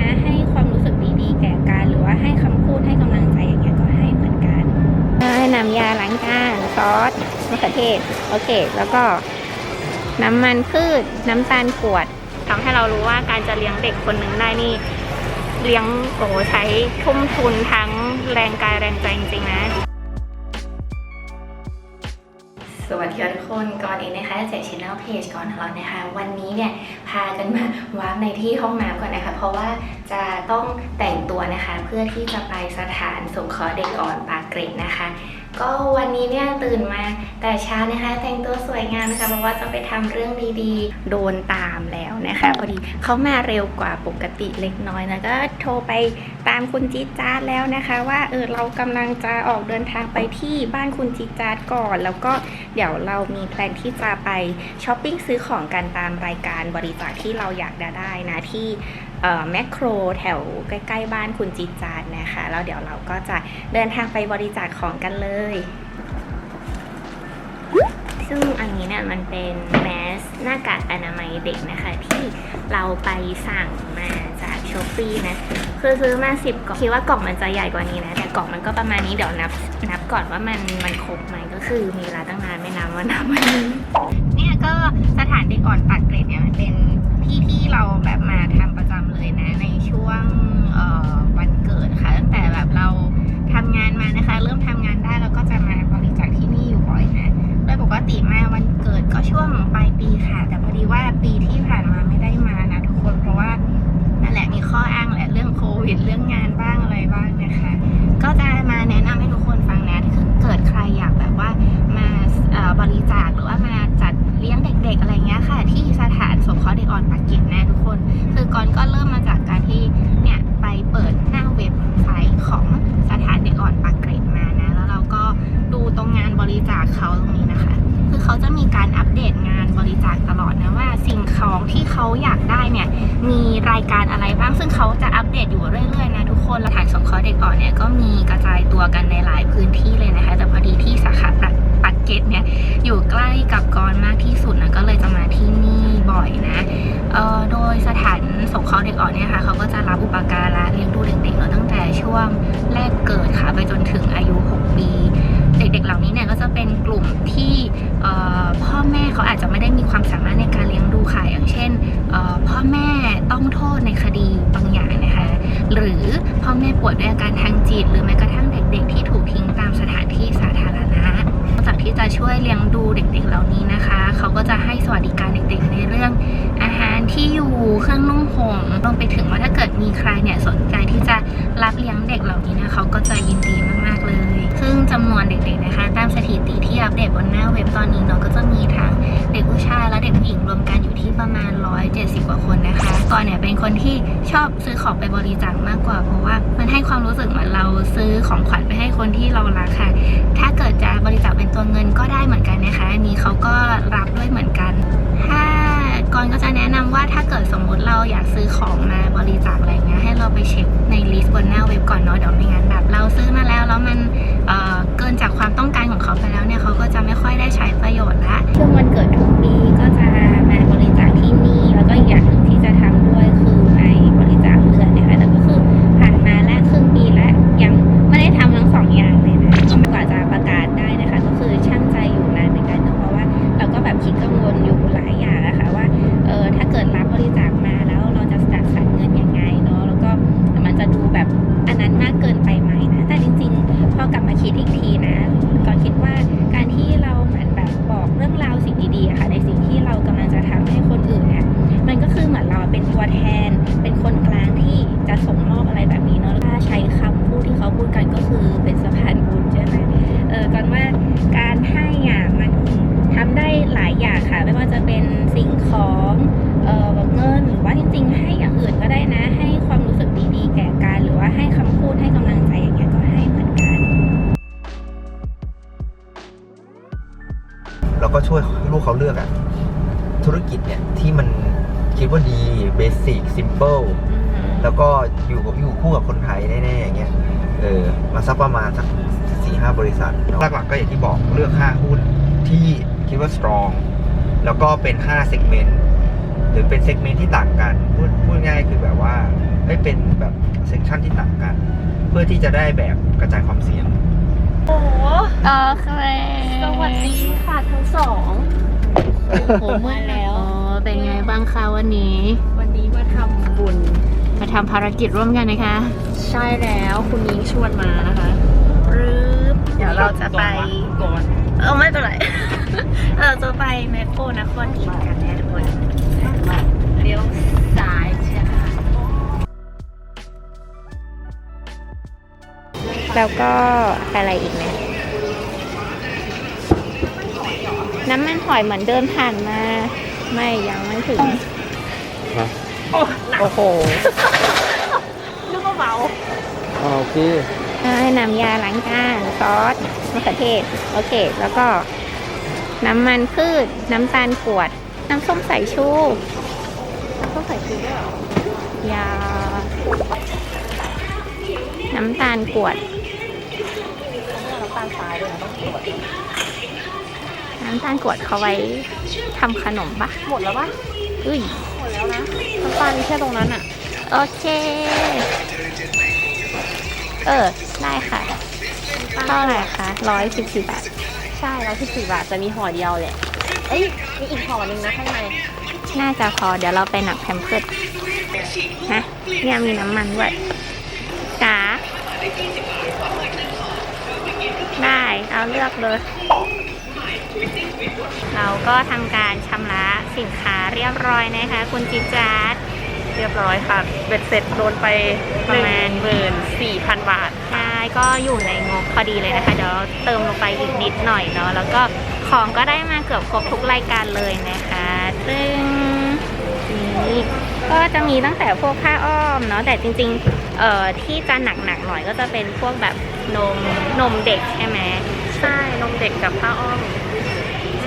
นะ ให้ความรู้สึกดีๆ แก่กัน หรือว่าให้คำพูดให้กำลังใจอย่างเงี้ยก็ให้เหมือนกันน้ำยาล้างจานซอสมะเขือเทศโอเค แล้วก็น้ำมันพืชน้ำตาลกรวดทำให้เรารู้ว่าการจะเลี้ยงเด็กคนหนึ่งได้นี่เลี้ยงโอ้ใช้ทุ่มทุนทั้งแรงกายแรงใจจริงๆนะ วัสดีทุกคนก่อนอื่นนะคะจากช anel page ก่อนของเรานะคะ วันนี้เนี่ยพากันมาวาร์ปในที่ห้องน้ำก่อนนะคะ เพราะว่าจะต้องแต่งตัวนะคะ เพื่อที่จะไปสถานสงเคราะห์เด็กอ่อนปากเกร็ดนะคะ ก็วันนี้เนี่ยตื่นมาแต่เช้านะคะ แต่งตัวสวยงามนะคะเพราะว่าจะไปทำเรื่องดีๆ โดนตามแล้วนะคะ พอดีเขามาเร็วกว่าปกติเล็กน้อยนะก็โทรไปตามคุณจีจ๊าดแล้วนะคะ ว่าเออเรากำลังจะออกเดินทางไปที่บ้านคุณจีจ๊าดก่อน แล้วก็เดี๋ยวเรามีแพลนที่จะไปช้อปปิ้งซื้อของกันตามรายการบริจาคที่เราอยากได้นะที่ แมคโครแถวใกล้ ๆ บ้านคุณจีจาดนะคะแล้วเดี๋ยวเราก็จะเดินทางไปบริจาคของกันเลย ซึ่งอันนี้เนี่ยมันเป็นแมสหน้ากากอนามัยเด็กนะคะ ที่เราไปสั่งมาจากช้อปปี้นะคือซื้อมาสิบกล่องคิดว่ากล่องมันจะใหญ่กว่านี้นะ แต่กล่องมันก็ประมาณนี้เดี๋ยวนับนับก่อนว่ามันมันครบไหมก็คือมีเวลาตั้งนานไม่นับว่านับวันนี้เนี่ยก็สถานเด็กอ่อนปากเกร็ดเนี่ยมันเป็นที่ที่เราแบบมาทำ ติมาวันเกิดก็ช่วงปลายปีค่ะ แต่พอดีว่าปีที่ผ่านมาไม่ได้มานะทุกคนเพราะว่านั่นแหละมีข้ออ้างแหละเรื่องโควิด เรื่องงานบ้างอะไรบ้างนะคะ ก็จะมาแนะนำให้ทุกคนฟังนะเกิดใครอยากแบบว่ามาบริจาคหรือว่ามาจัดเลี้ยงเด็ก ๆ อะไรเงี้ยค่ะ ที่สถานสงเคราะห์เด็กอ่อนปากเกร็ดนะทุกคน คือก่อนก็เริ่มมาจากการที่ อยู่ใกล้กับกรมากที่สุดนะก็เลยจะมาที่นี่บ่อยนะออโดยสถานสงเคราะห์เด็กอ่อนเนี่ยค่ะเขาก็จะรับอุปการะเลี้ยงดูเด็กๆเนาะตั้งแต่ช่วงแรกเกิดค่ะไปจนถึงอายุ 6 ปี เด็กๆเหล่านี้เนี่ยก็จะเป็นกลุ่มที่ออพ่อแม่เขาอาจจะไม่ได้มีความสามารถใน เนี่ยสนใจที่จะรับเลี้ยงเด็กเหล่านี้นะเขาก็จะยินดีมากๆเลย ซึ่งจำนวนเด็กๆนะคะ ตามสถิติที่อัปเดตบนหน้าเว็บตอนนี้เนาะก็จะมีทั้งเด็กผู้ชายและเด็กผู้หญิงรวมกันอยู่ที่ประมาณ 170 กว่าคนนะคะก่อนเนี่ยเป็นคนที่ชอบซื้อของไปบริจาคมากกว่า เพราะว่ามันให้ความรู้สึกเหมือนเราซื้อของขวัญไปให้คนที่เรารักค่ะ ถ้าเกิดจะบริจาคเป็นตัวเงินก็ได้เหมือนกันนะคะ อันนี้เขาก็รับ ว่าถ้าเกิดสมมุติเราอยากซื้อของมาบริจาคอะไรเงี้ยให้เราไปเช็คในลิสต์บนหน้าเว็บก่อนเนาะเดี๋ยวไม่งั้นแบบเราซื้อมาแล้วแล้วมันเเกินจากความต้องการของเขาไปแล้วเนี่ยเขาก็จะไม่ค่อยได้ใช้ประโยชน์ละช่วงวันเกิดทุก อันนั้นมากเกินไปไหมนะ แต่จริงๆ พอกลับมาคิดอีกทีนะ ก็คิดว่าการที่เราเหมือนแบบบอกเรื่องราวสิ่งดีๆอะค่ะ ในสิ่งที่เรากำลังจะทำให้คนอื่นเนี่ย มันก็คือเหมือนเราเป็นตัวแทน เป็นคนกลางที่จะส่งมอบอะไรแบบนี้เนาะถ้าใช้คำพูดที่เขาพูดกันก็คือเป็นสะพานบุญใช่ไหมเออกันว่าการให้อะมันทำได้หลายอย่างค่ะ ไม่ว่าจะเป็นสิ่งของ เออเงินหรือว่าจริงๆ ให้อย่างอื่นก็ได้นะให้ ให้คำพูดให้กำลังใจอย่างเงี้ยก็ให้เหมือนกัน เราก็ช่วยลูกเขาเลือกอะธุรกิจเนี่ยที่มันคิดว่าดีเบสิกซิมเ l ิลแล้วก็อยู่กับอยู่คู่กับคนไทยแน่ๆอย่างเงี้ยเออมาสักประมาณสักสี่ห้าบริษัทหลักๆก็อย่างที่บอกเลือกห้าหุ้นที่คิดว่า strong แล้วก็เป็นห้าเซกเมนต์หรือเป็นเซกเมนต์ที่ต่างกัน พูดพูดง่ายคือแบบว่าเอ ให้เป็นแบบเซกชันที่ต่างกัน เพื่อที่จะได้แบบกระจายความเสี่ยง โอ้โหโอเคสวัสดีค่ะทั้งสอง โอ้โหเมื่อแล้วอ๋อเป็นไงบ้างคะวันนี้ วันนี้มาทำบุญ มาทำภารกิจร่วมกันนะคะ ใช่แล้วคุณนิ้งชวนมานะคะรึบเดี๋ยวเราจะไปก่อนเออไม่เป็นไร เราจะไปแมคโครนครอินทร์กันนะทุกคนเลี้ยวซ้าย แล้วก็อะไรอีกไหมน้ำมันหอยเหมือนเดินผ่านมา ไม่ยังไม่ถึง โอ้หนักโอ้โหนึกว่าเบาโอเคให้น้ำยาล้างจานซอสมะเขือเทศ โอเค แล้วก็น้ำมันพืช น้ำตาลกรวด น้ำส้มสายชูต้องใส่ชูด้วยเหรอยาน้ำตาลกรวดน้ำตาลทรายด้วยนะต้องตรวจน้ำตาลกรวดเขาไว้ทำขนมปะหมดแล้วปะอุ้ยหมดแล้วนะน้ำตาลมีแค่ตรงนั้นอะโอเค เออ ได้ค่ะเท่าไหร่คะร้อยสิบสี่บาท ใช่แล้วที่สี่บาทจะมีห่อเดียวแหละ เอ้ย มีอีกห่อหนึ่งนะข้างใน น่าจะพอเดี๋ยวเราไปหนักแพมเพิร์ดฮะเนี่ยมีน้ำมันด้วยจ๋า ได้เอาเลือกเลย เราก็ทำการชำระสินค้าเรียบร้อยนะคะ คุณจิจาร์ดเรียบร้อยค่ะ เบ็ดเสร็จโดนไปประมาณหมื่นสี่พันบาท ใช่ก็อยู่ในงบพอดีเลยนะคะ เดี๋ยวเติมลงไปอีกนิดหน่อยเนาะ แล้วก็ของก็ได้มาเกือบครบทุกรายการเลยนะคะซึ่งนี่ก็จะมีตั้งแต่พวกผ้าอ้อมเนาะแต่จริงๆเอ่อที่จะหนักๆหน่อยก็จะเป็นพวกแบบ นมนมเด็กใช่ไหมใช่นมเด็กกับผ้าอ้อม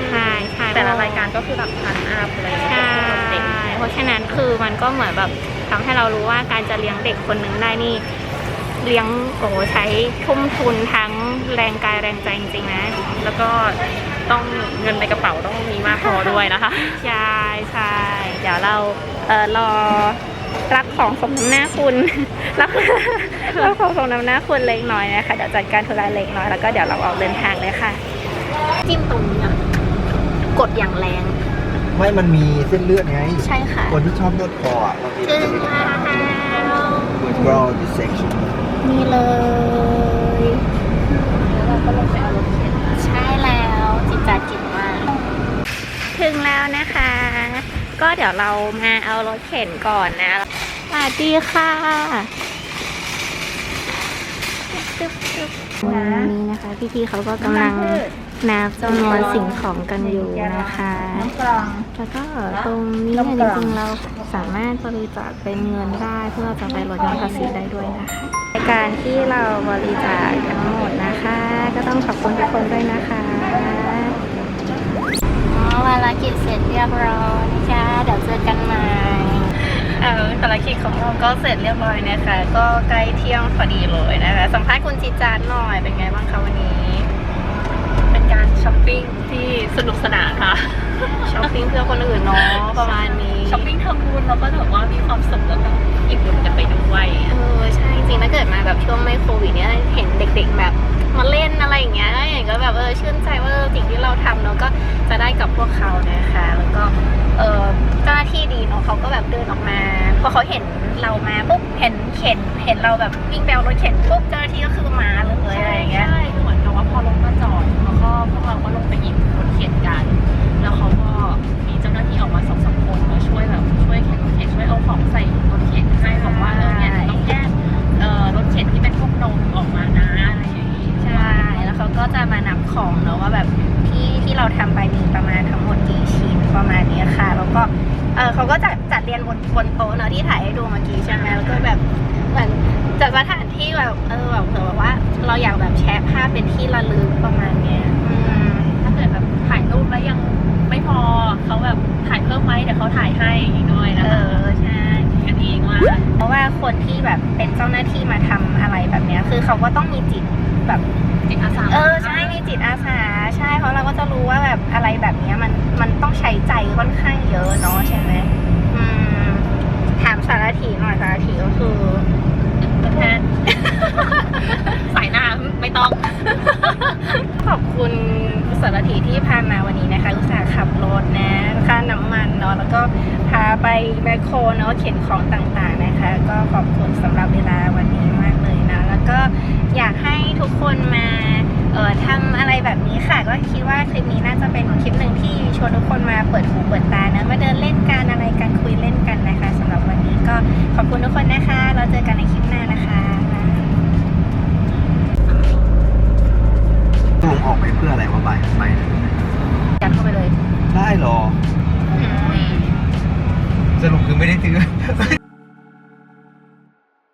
ใช่ใช่แต่ละรายการก็คือแบบพันอัพเลยใช่นมเด็กเพราะฉะนั้นคือมันก็เหมือนแบบทำให้เรารู้ว่าการจะเลี้ยงเด็กคนหนึ่งได้นี่ เลี้ยงโอ้โหใช้ทุ่มทุนทั้งแรงกายแรงใจจริงๆนะ แล้วก็ต้องเงินในกระเป๋าต้องมีมากพอด้วยนะคะ ใช่ใช่เดี๋ยวเราเออรอ รับของสมน้ำหน้าคุณรับรับของสมน้ำหน้าคุณเล็กน้อยนะคะเดี๋ยวจัดการธุระเล็กน้อยแล้วก็เดี๋ยวเราออกเดินทางเลยค่ะ จิ้มตรงนี้อะกดอย่างแรง ไม่มันมีเส้นเลือดไง ใช่ค่ะ คนที่ชอบนวดคออะบางทีถึมันจะงมีปัญแล้หาว withdrawal dissection นี่เลย แล้วเราก็ลงไปเอารถเข็น ใช่แล้วจิตจัดจิตมากถึงแล้วนะคะ ก็ เดี๋ยวเรามาเอารถเข็นก่อนนะสวัสดีค่ะตึ๊บตึ๊บนี่นะคะพี่ๆเขาก็กำลังนับจำนวนสิ่งของกันอยู่นะคะกลางแล้วก็ตรงนี้เนี่ยจริงๆเราสามารถบริจาคเป็นเงินได้เพื่อจะไปลดหย่อนภาษีได้ด้วยนะคะในการที่เราบริจาคทั้งหมดนะคะ ก็ต้องขอบคุณทุกคนด้วยนะคะอ๋อภารกิจเสร็จเรียบร้อยนะคะเดี๋ ยวเจอกันใหม่เออภารกิจของเราก็เสร็จเรียบร้อยนะคะ ก็ใกล้เที่ยงพอดีเลยนะคะ สัมภาษณ์คุณจิจานหน่อยเป็นไงบ้างคะวันนี้ เป็นการช้อปปิ้งที่สนุกสนานค่ะ ช้อปปิ้งเพื่อคนอื่นเนาะประมาณนี้ช้อปปิ้งทำบุญแล้วก็แบบว่ามีความสุขแล้วก็อิ่มบุญกันไปด้วยเออใช่จริงๆถ้าเกิดมาแบบช่วงไม่โควิดเนี่ยเห็นเด็ก ๆ แบบมาเล่นอะไรอย่างเงี้ย แล้วอย่างก็แบบเออชื่นใจว่าสิ่งที่เราทำเนาะก็จะได้กับพวกเขานะคะ แล้วก็เออเจ้าหน้าที่ดีเนาะเขาก็แบบเดินออกมาพอเขาเห็นเรามาปุ๊บเห็นเข็นเห็นเราแบบวิ่งแบวรถเข็นปุ๊บเจ้าหน้าที่ก็คือมาเลยอะไรอย่างเงี้ย ก็เออเขาก็จะจัดเรียนบนบนโต๊ะเนอะที่ถ่ายให้ดูเมื่อกี้ใช่ไหมแล้วก็แบบเหมือนจัดสถานที่แบบเออแบบเผื่อแบบว่า เราอยากแบบแชร์ภาพเป็นที่ระลึกประมาณเนี้ยอืมถ้าเกิดแบบถ่ายรูปแล้วยังไม่พอเขาแบบถ่ายเพิ่มไหมเดี๋ยวเขาถ่ายให้อีกด้วยเอนะคะอใช่ มาเพราะว่าคนที่แบบเป็นเจ้าหน้าที่มาทำอะไรแบบเนี้ย คือเขาก็ต้องมีจิตแบบจิตอาสาเออใช่มีจิตอาสาใช่เพราะเราก็จะรู้ว่าแบบอะไรแบบเนี้ยมันมันต้องใช้ใจค่อนข้างเยอะเนาะใช่ไหมถามสารถีหน่อยสารถีก็คือแพทย์สายน้ำไม่ต้อง ขอบคุณ สารถีที่พามาวันนี้นะคะลูกสาวขับรถนะค่าน้ำมันเนาะแล้วก็พาไปแมคโครเนาะเข็นของต่างๆนะคะ ก็ขอบคุณสำหรับเวลาวันนี้มากเลยนะแล้วก็อยากให้ทุกคนมาเออทำอะไรแบบนี้ค่ะ ก็คิดว่าคลิปนี้น่าจะเป็นคลิปหนึ่งที่ชวนทุกคนมาเปิดหูเปิดตานะมาเดินเล่น